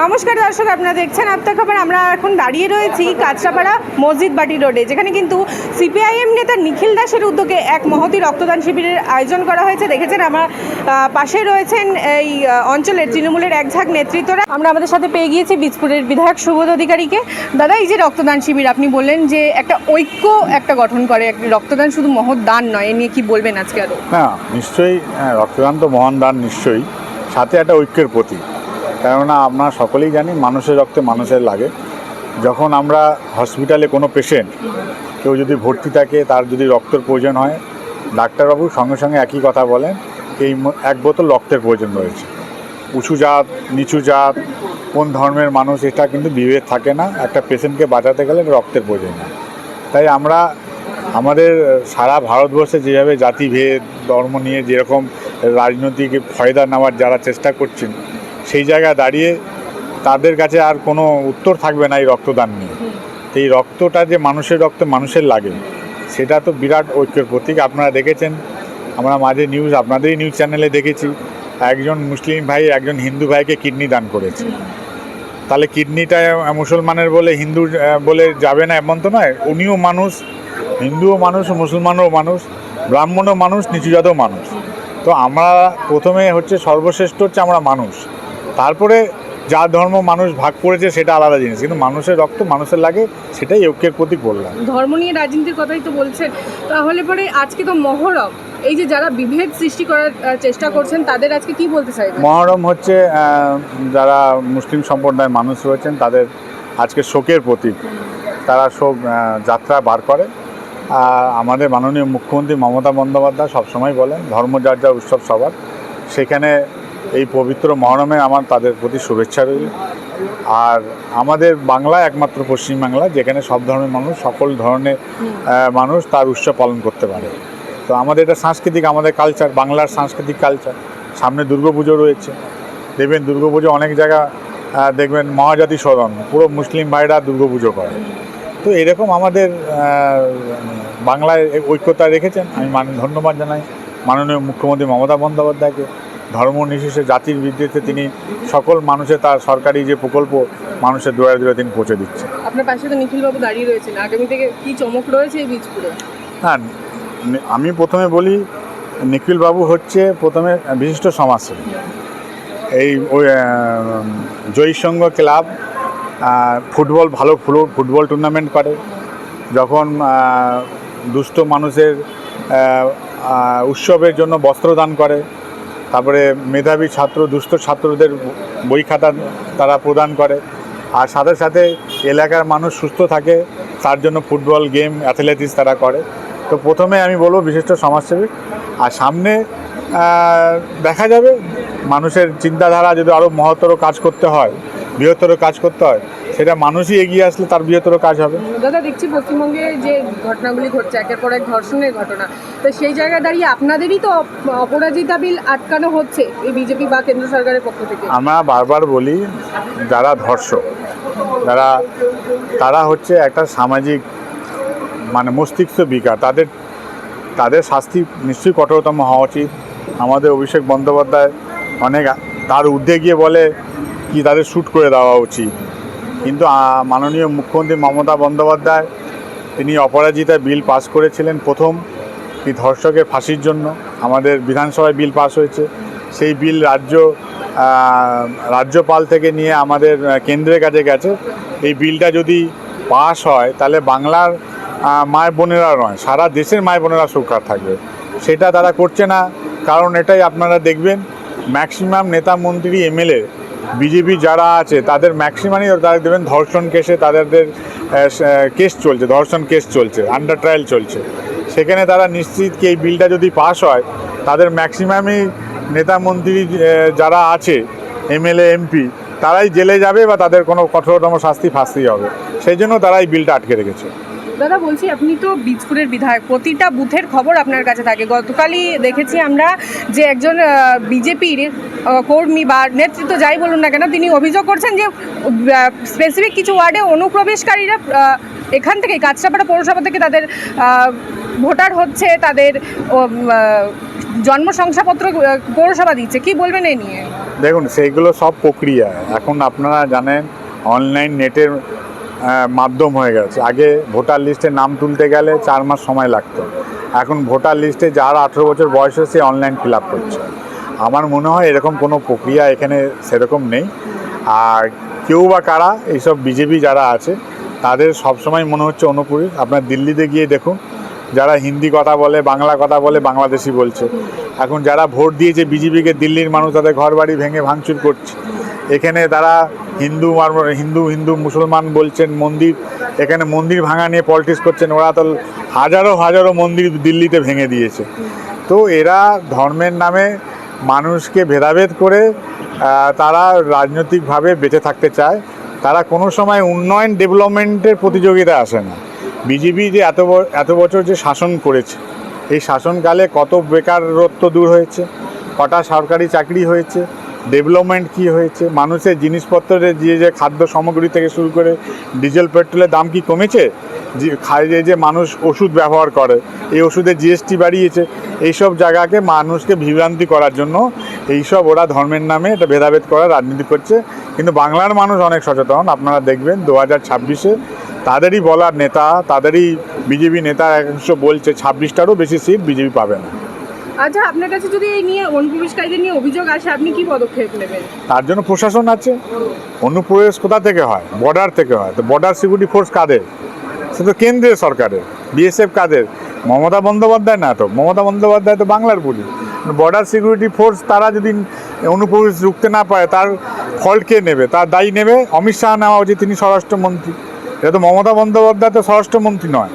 নমস্কার দর্শক আপনারা দেখছেন আপনার খবর। আমরা এখন দাঁড়িয়ে রয়েছি কাঁচরাপাড়া মসজিদ বাটি রোডে যেখানে কিন্তু সিপিআইএম নেতা নিখিল দাসের উদ্যোগে এক মহতি রক্তদান শিবিরের আয়োজন করা হয়েছে। দেখেছেন আমার পাশে রয়েছেন এই অঞ্চলের তৃণমূলের এক ঝাঁক নেতৃত্বরা। আমরা আমাদের সাথে পেয়ে গিয়েছি বীজপুরের বিধায়ক সুবোধ অধিকারীকে। দাদা এই যে রক্তদান শিবির আপনি বললেন যে একটা ঐক্য একটা গঠন করে। রক্তদান শুধু মহৎ দান নয় এ নিয়ে কি বলবেন আজকে আরও? না নিশ্চয়ই হ্যাঁ, রক্তদান তো মহান দান নিশ্চয়ই। সাথে একটা ঐক্যের প্রতীক। কেননা আমরা সকলেই জানি মানুষের রক্তে মানুষের লাগে। যখন আমরা হসপিটালে কোনো পেশেন্ট কেউ যদি ভর্তি থাকে, তার যদি রক্তের প্রয়োজন হয়, ডাক্তারবাবু সঙ্গে সঙ্গে একই কথা বলেন এই এক বোতল রক্তের প্রয়োজন রয়েছে। উঁচু জাত, নিচু জাত, কোন ধর্মের মানুষ, এটা কিন্তু বিভেদ থাকে না। একটা পেশেন্টকে বাঁচাতে গেলে রক্তের প্রয়োজন হয়। তাই আমরা আমাদের সারা ভারতবর্ষে যেভাবে জাতিভেদ, ধর্ম নিয়ে যেরকম রাজনৈতিক ফয়দা নেওয়ার যারা চেষ্টা করছেন সেই জায়গায় দাঁড়িয়ে তাদের কাছে আর কোনো উত্তর থাকবে না এই রক্তদান নিয়ে। এই রক্তটা যে মানুষের রক্ত মানুষের লাগে, সেটা তো বিরাট ঐক্যের প্রতীক। আপনারা দেখেছেন, আমরা মাঝে নিউজ আপনাদেরই নিউজ চ্যানেলে দেখেছি, একজন মুসলিম ভাই, একজন হিন্দু ভাইকে কিডনি দান করেছে। তাহলে কিডনিটা মুসলমানের বলে হিন্দু বলে যাবে না এমন তো নয়। উনিও মানুষ, হিন্দুও মানুষ, মুসলমানও মানুষ, ব্রাহ্মণও মানুষ, নিচু জাতও মানুষ। তো আমরা প্রথমে হচ্ছে সর্বশ্রেষ্ঠ হচ্ছে আমরা মানুষ। তারপরে যা ধর্ম মানুষ ভাগ করেছে সেটা আলাদা জিনিস কিন্তু মানুষের রক্ত মানুষের লাগে সেটাই ঐক্যের প্রতীক বললাম। ধর্ম নিয়ে রাজনীতির কথাই তো বলছেন। তাহলে পরে আজকে তো মহরম। এই যে যারা বিভেদ সৃষ্টি করার চেষ্টা করছেন তাদের আজকে কি বলতে চাই মহরম হচ্ছে যারা মুসলিম সম্প্রদায়ের মানুষ রয়েছেন তাদের আজকে শোকের প্রতীক। তারা শোক যাত্রা বার করে। আর আমাদের মাননীয় মুখ্যমন্ত্রী মমতা বন্দ্যোপাধ্যায় সবসময় বলেন ধর্ম যার যা উৎসব সবার। সেখানে এই পবিত্র মহরমে আমার তাদের প্রতি শুভেচ্ছা রইল। আর আমাদের বাংলা একমাত্র পশ্চিমবাংলা যেখানে সব ধর্মের মানুষ সকল ধরনের মানুষ তার উৎসব পালন করতে পারে। তো আমাদের এটা সাংস্কৃতিক আমাদের কালচার বাংলার সাংস্কৃতিক কালচার সামনে দুর্গাপুজো রয়েছে। দেখবেন দুর্গাপুজো অনেক জায়গা দেখবেন মহাজাতি স্মরণ পুরো মুসলিম ভাইরা দুর্গাপুজো করে। তো এরকম আমাদের বাংলায় ঐক্যতা রেখেছেন। আমি মান ধন্যবাদ জানাই। মাননীয় মুখ্যমন্ত্রী মমতা বন্দ্যোপাধ্যায়কে। ধর্ম নির্বিশেষে জাতির ভিত্তিতে তিনি সকল মানুষের তার সরকারি যে প্রকল্প মানুষের দোয়ারে দোয়ারে তিনি পৌঁছে দিচ্ছে আপনার পাশে তো নিখিলবাবু দাঁড়িয়ে রয়েছেন। আগামী থেকে কি চমক রয়েছে এই বীজপুরে? হ্যাঁ আমি প্রথমে বলি নিখিলবাবু হচ্ছে প্রথমে বিশিষ্ট সমাজসেবী। এই ওই আহ, ক্লাব ফুটবল ভালো ফুলো- ফুটবল টুর্নামেন্ট করে। যখন দুস্থ মানুষের উৎসবের জন্য বস্ত্র দান করে তারপরে মেধাবী ছাত্র, দুস্থ ছাত্রদের বই খাতা তারা প্রদান করে। আর সাথে সাথে এলাকার মানুষ সুস্থ থাকে, তার জন্য ফুটবল গেম অ্যাথলেটিক্স তারা করে। তো প্রথমে আমি বলব বিশিষ্ট সমাজসেবী। আর সামনে দেখা যাবে, মানুষের চিন্তাধারা যদি আরও মহত্তর কাজ করতে হয় বৃহত্তর কাজ করতে হয় সেটা মানুষই এগিয়ে আসলে তার বৃহত্তর কাজ হবে। দাদা দেখছি পশ্চিমবঙ্গে যে ঘটনাগুলি ঘটছে একের পর এক ধর্ষণের ঘটনা। তো সেই জায়গায় দাঁড়িয়ে আপনাদেরই তো অপরাজিতা বিল আটকানো হচ্ছে এই বিজেপি বা কেন্দ্র সরকারের পক্ষ থেকে? আমরা বারবার বলি যারা ধর্ষক যারা তারা হচ্ছে একটা সামাজিক মানে মস্তিষ্ক বিকার। তাদের তাদের শাস্তি নিশ্চয়ই কঠোরতম হওয়া উচিত। আমাদের অভিষেক বন্দ্যোপাধ্যায় অনেক তার ঊর্ধ্বে গিয়ে বলে কি তাদের শ্যুট করে দেওয়া উচিত। কিন্তু মাননীয় মুখ্যমন্ত্রী মমতা বন্দ্যোপাধ্যায়, তিনি অপরাজিতা বিল পাস করেছিলেন প্রথম। এই ধর্ষকের ফাঁসির জন্য। আমাদের বিধানসভায় বিল পাস হয়েছে। সেই বিল রাজ্য রাজ্যপাল থেকে নিয়ে আমাদের কেন্দ্রের কাছে গেছে। এই বিলটা যদি পাস হয়, তাহলে বাংলার মায় বোনেরা নয়, সারা দেশের মায় বোনেরা সুরক্ষা থাকবে। সেটা তারা করছে না। কারণ এটাই আপনারা দেখবেন, ম্যাক্সিমাম নেতা মন্ত্রী, এমএলএ বিজেপি যারা আছে, তাদের ম্যাক্সিমামই তারা দেবেন ধর্ষণ কেসে তাদের কেস চলছে, ধর্ষণ কেস চলছে আন্ডার ট্রায়াল চলছে। সেখানে তারা নিশ্চিত কি এই বিলটা যদি পাস হয়, তাদের ম্যাক্সিমামই নেতা মন্ত্রী যারা আছে এমএলএ এমপি তারাই জেলে যাবে বা তাদের কোনো কঠোরতম শাস্তি ফাঁসতেই হবে। সেই জন্য তারা এই বিলটা আটকে রেখেছে। দাদা, বলছি আপনি তো বীজপুরের বিধায়ক। প্রতিটা বুথের খবর আপনার কাছে থাকে। গতকালই দেখেছি আমরা যে একজন বিজেপির কর্মী বা নেতৃত্ব যাই বলুন না কেন, তিনি অভিযোগ করছেন যে স্পেসিফিক কিছু ওয়ার্ডে অনুপ্রবেশকারীরা এখান থেকে কাছড়াপাড়া পৌরসভা থেকে তাদের ভোটার হচ্ছে, তাদের জন্ম শংসাপত্র পৌরসভা দিচ্ছে। কি বলবেন এই নিয়ে? দেখুন, সেইগুলো সব প্রক্রিয়া। এখন আপনারা জানেন অনলাইন নেটের মাধ্যম হয়ে গেছে। আগে ভোটার লিস্টে নাম তুলতে গেলে চার মাস সময় লাগতো। এখন ভোটার লিস্টে যার আঠেরো বছর বয়স হয়েছে অনলাইন ফিল আপ করছে। আমার মনে হয় এরকম কোনো প্রক্রিয়া এখানে সেরকম নেই। আর কেউ বা কারা এইসব বিজেপি যারা আছে, তাদের সবসময় মনে হচ্ছে অনুপুরী আপনার দিল্লিতে গিয়ে দেখুন, যারা হিন্দি কথা বলে, বাংলা কথা বলে, বাংলাদেশি বলছে। এখন যারা ভোট দিয়েছে, বিজেপিকে, দিল্লির মানুষ তাদের ঘর বাড়ি ভেঙে ভাঙচুর করছে। এখানে তারা হিন্দু হিন্দু হিন্দু মুসলমান বলছেন মন্দির, এখানে মন্দির ভাঙা নিয়ে পলিটিক্স করছেন, ওরা তো হাজারো হাজারো মন্দির দিল্লিতে ভেঙে দিয়েছে। তো এরা ধর্মের নামে মানুষকে ভেদাভেদ করে তারা রাজনৈতিকভাবে বেঁচে থাকতে চায়। তারা কোনো সময় উন্নয়ন ডেভেলপমেন্টের প্রতিযোগিতা আসে না। বিজেপি যে এত এত বছর যে শাসন করেছে, এই শাসনকালে কত বেকারত্ব দূর হয়েছে, কটা সরকারি চাকরি হয়েছে ডেভেলপমেন্ট কি হয়েছে? মানুষের জিনিসপত্রের যে যে খাদ্য সামগ্রী থেকে শুরু করে ডিজেল, পেট্রোলের দাম কি কমেছে? যে যে মানুষ ওষুধ ব্যবহার করে, এই ওষুধে জিএসটি বাড়িয়েছে, এইসব জায়গাকে মানুষকে বিভ্রান্তি করার জন্য এইসব ওরা ধর্মের নামে এটা ভেদাভেদ করার রাজনীতি করছে। কিন্তু বাংলার মানুষ অনেক সচেতন, আপনারা দেখবেন দু হাজার ছাব্বিশে তাদেরই বলার নেতা, তাদেরই বিজেপি নেতা একশো বলছে, ছাব্বিশটারও বেশি সিট বিজেপি পাবে না। আচ্ছা আপনার কাছে যদি এই নিয়ে অনুপ্রবেশকারীদের নিয়ে অভিযোগ আসে, আপনি কি পদক্ষেপ নেবেন? তার জন্য প্রশাসন আছে। অনুপ্রবেশ কোথা থেকে হয়? বর্ডার থেকে হয়। তো বর্ডার সিকিউরিটি ফোর্স কাদের? সে তো কেন্দ্রীয় সরকারের। বিএসএফ কাদের? মমতা বন্দ্যোপাধ্যায় না তো? মমতা বন্দ্যোপাধ্যায় তো বাংলার পুলিশ বর্ডার সিকিউরিটি ফোর্স তারা যদি অনুপ্রবেশ রুখতে না পায়, তার ফল কে নেবে? তার দায়ী নেবে অমিত শাহ নেওয়া উচিত, তিনি স্বরাষ্ট্রমন্ত্রী। এটা তো মমতা বন্দ্যোপাধ্যায় তো স্বরাষ্ট্রমন্ত্রী নয়।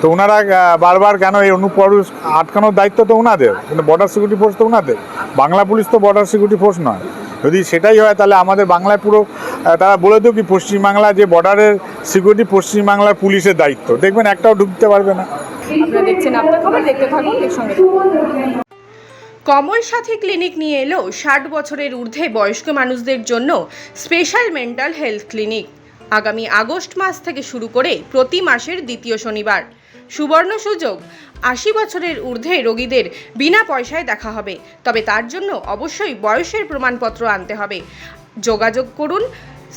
তো ওনারা বারবার কেন এই অনুপ্রবেশ আটকানোর দায়িত্ব তো ওনাদের কিন্তু বর্ডার সিকিউরিটি ফোর্স তো ওনাদের। বাংলা পুলিশ তো বর্ডার সিকিউরিটি ফোর্স নয়। যদি সেটাই হয় তাহলে আমাদের বাংলায় পুরো তারা বলে দিও কি পশ্চিমবাংলা যে বর্ডারের সিকিউরিটি পশ্চিমবাংলার পুলিশের দায়িত্ব। দেখবেন একটাও ঢুকতে পারবে না। আপনারা দেখছেন আপনার খবর দেখতে থাকুন সঙ্গে কমল সাথী ক্লিনিক নিয়ে এলো ষাট বছরের ঊর্ধ্বে বয়স্ক মানুষদের জন্য স্পেশাল মেন্টাল হেলথ ক্লিনিক আগামী আগস্ট মাস থেকে শুরু করে প্রতি মাসের দ্বিতীয় শনিবার। সুবর্ণ সুযোগ। আশি বছরের ঊর্ধ্বে রোগীদের বিনা পয়সায় দেখা হবে। তবে তার জন্য অবশ্যই বয়সের প্রমাণপত্র আনতে হবে। যোগাযোগ করুন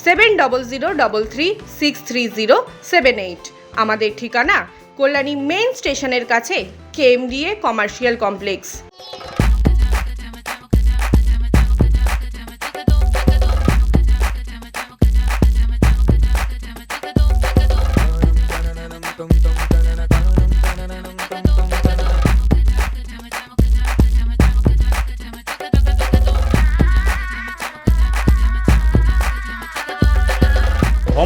seven double zero double three six three zero seven eight. আমাদের ঠিকানা কল্যাণী মেন স্টেশনের কাছে, কেএমডিএ কমার্শিয়াল কমপ্লেক্স।